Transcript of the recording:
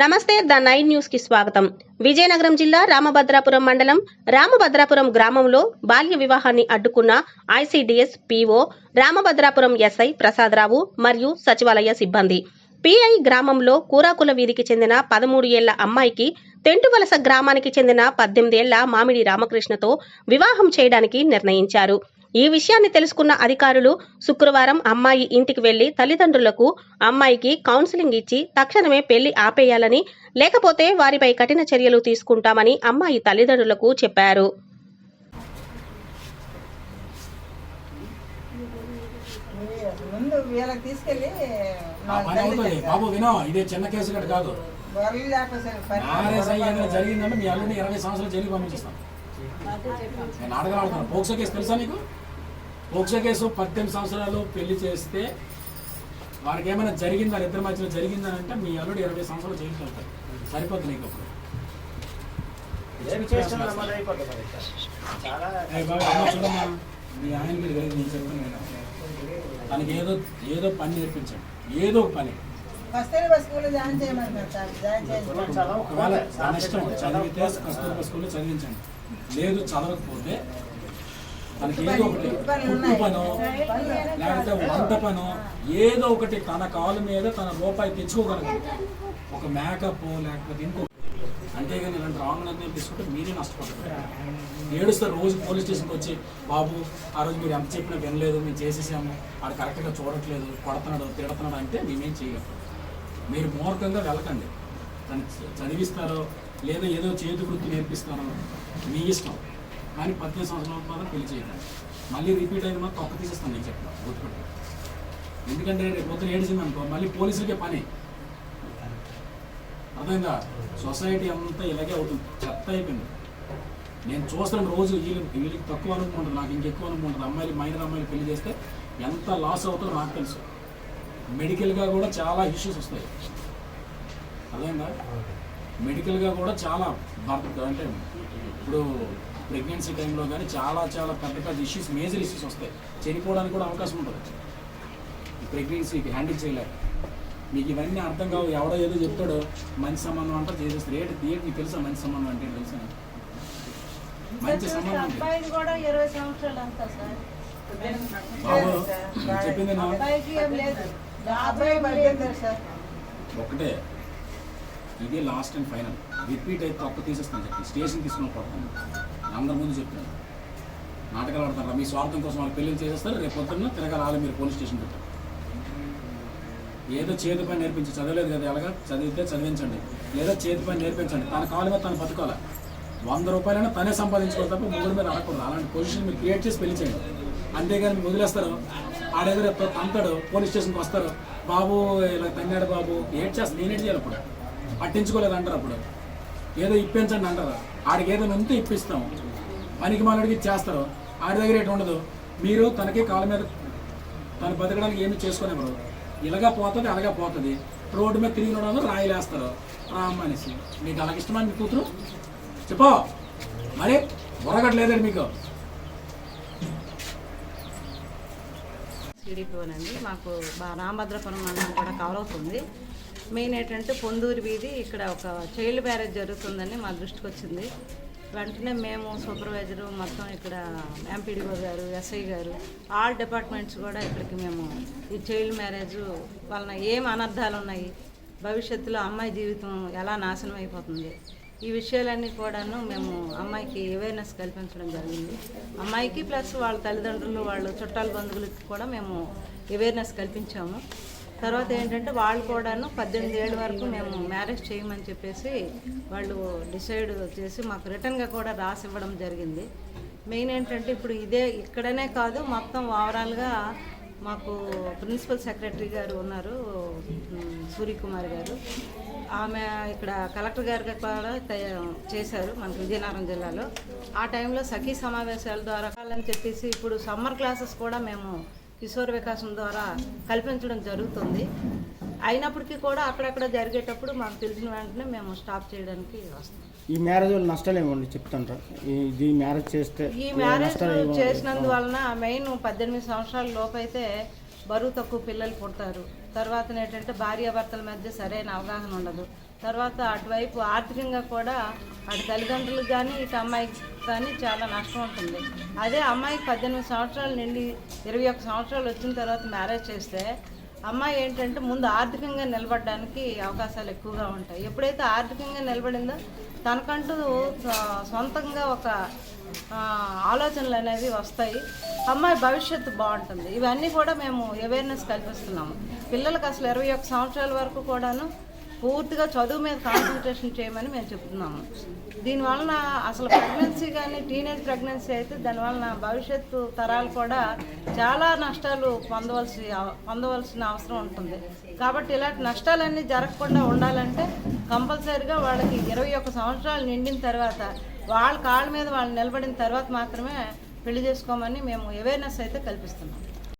నమస్తే the nine న్యూస్కి స్వాగతం. విజయనగరం జిల్లా రామభద్రాపురం మండలం రామభద్రాపురం గ్రామంలో బాల్య వివాహాన్ని అడ్డుకున్న ICDS PO Ramabhadrapuram SI Prasadarao మరియు సచివాలయ సిబ్బంది. పిఐ గ్రామంలో కూరాకుల వీధికి చెందిన పదమూడు ఏళ్ళ అమ్మాయికి తెంటువలస గ్రామానికి చెందిన పద్దెనిమిదేళ్ళ మామిడి రామకృష్ణతో వివాహం చేయడానికి నిర్ణయించారు. ఈ విషయాన్ని తెలుసుకున్న అధికారులు శుక్రవారం అమ్మాయి ఇంటికి వెళ్ళి తల్లిదండ్రులకు అమ్మాయికి కౌన్సిలింగ్ ఇచ్చి తక్షణమే పెళ్ళి ఆపేయాలని లేకపోతే వారిపై కఠిన చర్యలు తీసుకుంటామని అమ్మాయి తల్లిదండ్రులకు చెప్పారు. ముందు వీళ్ళకి తీసుకెళ్ళి బాబు వినో ఇది చిన్న కేసు కాదు. జరిగిందంటే మీ అల్లుడిని ఇరవై సంవత్సరాలు జైలుకి పంపించేస్తాం. నేను అడగలుగుతాను పోక్సో కేసు తెలుసా నీకు? పోక్సో కేసు పద్దెనిమిది సంవత్సరాలు పెళ్ళి చేస్తే వారికి ఏమైనా జరిగిందా? ఇద్దరి మధ్యలో జరిగిందని అంటే మీ అల్లుడు ఇరవై సంవత్సరాలు జైలుకి వెళ్తారు సరిపోతుంది నీకు అప్పుడు. మీ ఆయన మీరు కలిగి నేను చెప్తాను విను. తనకి ఏదో ఏదో పని నేర్పించండి. ఏదో ఒక పని. చదివితే కస్తూర్బా స్కూల్లో చదివించండి. లేదు చదవకపోతే తనకి ఏదో ఒకటి కుట్టు పనో లేకపోతే వంట పనో ఏదో ఒకటి తన కాలు మీద తన రూపాయి తెచ్చుకోగలదు ఒక మేకప్ లేకపోతే ఇంకో అంతేగాని ఇలాంటి రాంగ్ నిర్ణయం తీసుకుంటే మీరే నష్టపోతారు. ఏడుస్తారు రోజు పోలీస్ స్టేషన్కి వచ్చి బాబు ఆ రోజు మీరు ఎంత చెప్పినా వినలేదు మేము చేసేసాము. ఆడు కరెక్ట్గా చూడట్లేదు కొడుతున్నాడు తిడుతున్నాడు అంటే మేమేం చేయలేము మీరు మూర్ఖంగా వెళ్ళకండి. తను చదివిస్తారో లేదా ఏదో చేతి వృత్తి నేర్పిస్తారో మీ ఇష్టం. కానీ పద్దెనిమిది సంవత్సరాల మాత్రం పెళ్ళి చేయకండి. మళ్ళీ రిపీట్ అయిన మాత్రం ఒక్క తీసేస్తాను నేను చెప్తాను గుర్తుపెట్టు ఎందుకంటే రేపు పొద్దున ఏడిచింది అనుకో మళ్ళీ పోలీసులకే పని. అర్థమైందా? సొసైటీ అంతా ఇలాగే అవుతుంది. చెత్త అయిపోయింది. నేను చూస్తాను రోజు వీళ్ళు వీళ్ళకి తక్కువ అనుకుంటుంది నాకు ఇంకెక్కువ అనుకుంటుంది అమ్మాయిలు మైనర్ అమ్మాయిలు పెళ్ళి చేస్తే ఎంత లాస్ అవుతుందో నాకు తెలుసు. మెడికల్గా కూడా చాలా ఇష్యూస్ వస్తాయి. అర్థమైందా? మెడికల్గా కూడా చాలా భర్త అంటే ఇప్పుడు ప్రెగ్నెన్సీ టైంలో కానీ చాలా చాలా పెద్ద పెద్ద ఇష్యూస్ మేజర్ ఇష్యూస్ వస్తాయి. చనిపోవడానికి కూడా అవకాశం ఉంటుంది. ప్రెగ్నెన్సీకి హ్యాండిల్ చేయలేక. మీకు ఇవన్నీ అర్థం కావు ఎవడో ఏదో చెప్తాడో మంచి సంబంధం అంటే చేసేస్తారు ఏంటి ఏంటి నీకు తెలుసా? మంచి సంబంధం అంటే ఏంటి తెలుసా? మంచి సంబంధం బాబు చెప్పింది ఒకటే. ఇదే లాస్ట్ అండ్ ఫైనల్ రిపీట్ అయితే తక్కువ తీసేస్తాను చెప్పి. స్టేషన్ తీసుకుని పడుతుంది అందరి ముందు చెప్తాను నాటకాలు ఆడతారు? మీ స్వార్థం కోసం వాళ్ళు పెళ్ళి చేసేస్తారు. రేపు పొద్దున్న తిరగరాలి మీరు పోలీస్ స్టేషన్ పెట్టారు ఏదో చేతి పని నేర్పించి చదవలేదు కదా ఎలాగా? చదివితే చదివించండి. లేదా చేతి పని నేర్పించండి. తన కాలు మీద తను బతుకోవాలి వంద రూపాయలైనా తనే సంపాదించుకోవాలి తప్ప ముగ్గురు మీద రాకూడదు అలాంటి పొజిషన్ మీరు క్రియేట్ చేసి పెళ్ళి చేయండి. అంతేగాని మీరు వదిలేస్తారు. ఆడేదో రేపు అంతాడు పోలీస్ స్టేషన్కి వస్తారు. బాబు ఇలా తన్నాడు బాబు. ఏడ్ చేస్తాను నేనేం చేయాలి అప్పుడు పట్టించుకోలేదు అంటారు అప్పుడు. ఏదో ఇప్పించండి అంటారు. ఆడికి ఏదో ఉంటే ఇప్పిస్తాం. పనికి మాలడికి చేస్తారు ఆడి దగ్గర ఎటు ఉండదు. మీరు తనకి కాళ్ళ మీద తను బతకడానికి ఏమి చేసుకోనివ్వరు. ఇలాగా పోతుంది అలాగా పోతుంది. రోడ్డు మీద తిరిగి ఉండడం రాయిలేస్తారు. రామ్మ అనేసి. మీకు అలాగ ఇష్టమా మీ కూతురు? చెప్పో. మరి బొరగట్లేదండి మీకు. సిడిపోనండి మాకు రామభద్రపురం మండలం కూడా కవర్ అవుతుంది. మెయిన్ ఏంటంటే పొందూరు వీధి ఇక్కడ ఒక చైల్డ్ మ్యారేజ్ జరుగుతుందని మా దృష్టికి వచ్చింది. వెంటనే మేము సూపర్వైజరు మొత్తం ఇక్కడ ఎంపీడీఓ గారు ఎస్ఐ గారు ఆల్ డిపార్ట్మెంట్స్ కూడా ఇక్కడికి మేము ఈ చైల్డ్ మ్యారేజ్ వలన ఏం అనర్థాలు ఉన్నాయి భవిష్యత్తులో అమ్మాయి జీవితం ఎలా నాశనం అయిపోతుంది ఈ విషయాలన్నీ కూడాను మేము అమ్మాయికి అవేర్నెస్ కల్పించడం జరిగింది. అమ్మాయికి ప్లస్ వాళ్ళ తల్లిదండ్రులు వాళ్ళు చుట్టాల బంధువులకి కూడా మేము అవేర్నెస్ కల్పించాము. తర్వాత ఏంటంటే వాళ్ళు కూడాను పద్దెనిమిది ఏళ్ళ వరకు మేము మ్యారేజ్ చేయమని చెప్పేసి వాళ్ళు డిసైడ్ చేసి మాకు రిటర్న్గా కూడా రాసి ఇవ్వడం జరిగింది. మెయిన్ ఏంటంటే ఇప్పుడు ఇదే ఇక్కడనే కాదు మొత్తం ఓవరాల్గా మాకు ప్రిన్సిపల్ సెక్రటరీ గారు ఉన్నారు సూర్యకుమార్ గారు. ఆమె ఇక్కడ కలెక్టర్ గారికి కూడా తయ- చేశారు మనకు విజయనగరం జిల్లాలో. ఆ టైంలో సఖీ సమావేశాల ద్వారా అని చెప్పేసి ఇప్పుడు సమ్మర్ క్లాసెస్ కూడా మేము కిషోర్ వికాసం ద్వారా కల్పించడం జరుగుతుంది. అయినప్పటికీ కూడా అక్కడక్కడ జరిగేటప్పుడు మాకు తెలిసిన వెంటనే మేము స్టాప్ చేయడానికి వస్తాం. ఈ మ్యారేజ్ వల్ల నష్టాలు ఏమండి చెప్తాండ్రా. ఇది మ్యారేజ్ చేస్తే ఈ మ్యారేజ్ చేసినందువలన మెయిన్ పద్దెనిమిది సంవత్సరాల లోపు అయితే బరువు తక్కువ పిల్లలు పుడతారు. తర్వాత ఏంటంటే భార్యాభర్తల మధ్య సరైన అవగాహన ఉండదు. తర్వాత అటువైపు ఆర్థికంగా కూడా అటు తల్లిదండ్రులకు కానీ ఇటు అమ్మాయికి కానీ చాలా నష్టం ఉంటుంది. అదే అమ్మాయికి పద్దెనిమిది సంవత్సరాలు నిండి ఇరవై ఒక్క సంవత్సరాలు వచ్చిన తర్వాత మ్యారేజ్ చేస్తే అమ్మాయి ఏంటంటే ముందు ఆర్థికంగా నిలబడడానికి అవకాశాలు ఎక్కువగా ఉంటాయి. ఎప్పుడైతే ఆర్థికంగా నిలబడిందో తనకంటూ సొంతంగా ఒక ఆలోచనలు అనేవి వస్తాయి. అమ్మాయి భవిష్యత్తు బాగుంటుంది. ఇవన్నీ కూడా మేము అవేర్నెస్ కల్పిస్తున్నాము. పిల్లలకు అసలు ఇరవై ఒక్క సంవత్సరాల వరకు కూడాను పూర్తిగా చదువు మీద కాన్సన్ట్రేషన్ చేయమని మేము చెప్తున్నాము. దీనివలన అసలు ప్రెగ్నెన్సీ కానీ టీనేజ్ ప్రెగ్నెన్సీ అయితే దానివలన భవిష్యత్తు తరాలు కూడా చాలా నష్టాలు పొందవలసి పొందవలసిన అవసరం ఉంటుంది. కాబట్టి ఇలాంటి నష్టాలన్నీ జరగకుండా ఉండాలంటే కంపల్సరీగా వాళ్ళకి ఇరవై ఒక్క సంవత్సరాలు నిండిన తర్వాత వాళ్ళ కాళ్ళ మీద వాళ్ళు నిలబడిన తర్వాత మాత్రమే పెళ్ళి చేసుకోమని మేము అవేర్నెస్ అయితే కల్పిస్తున్నాం.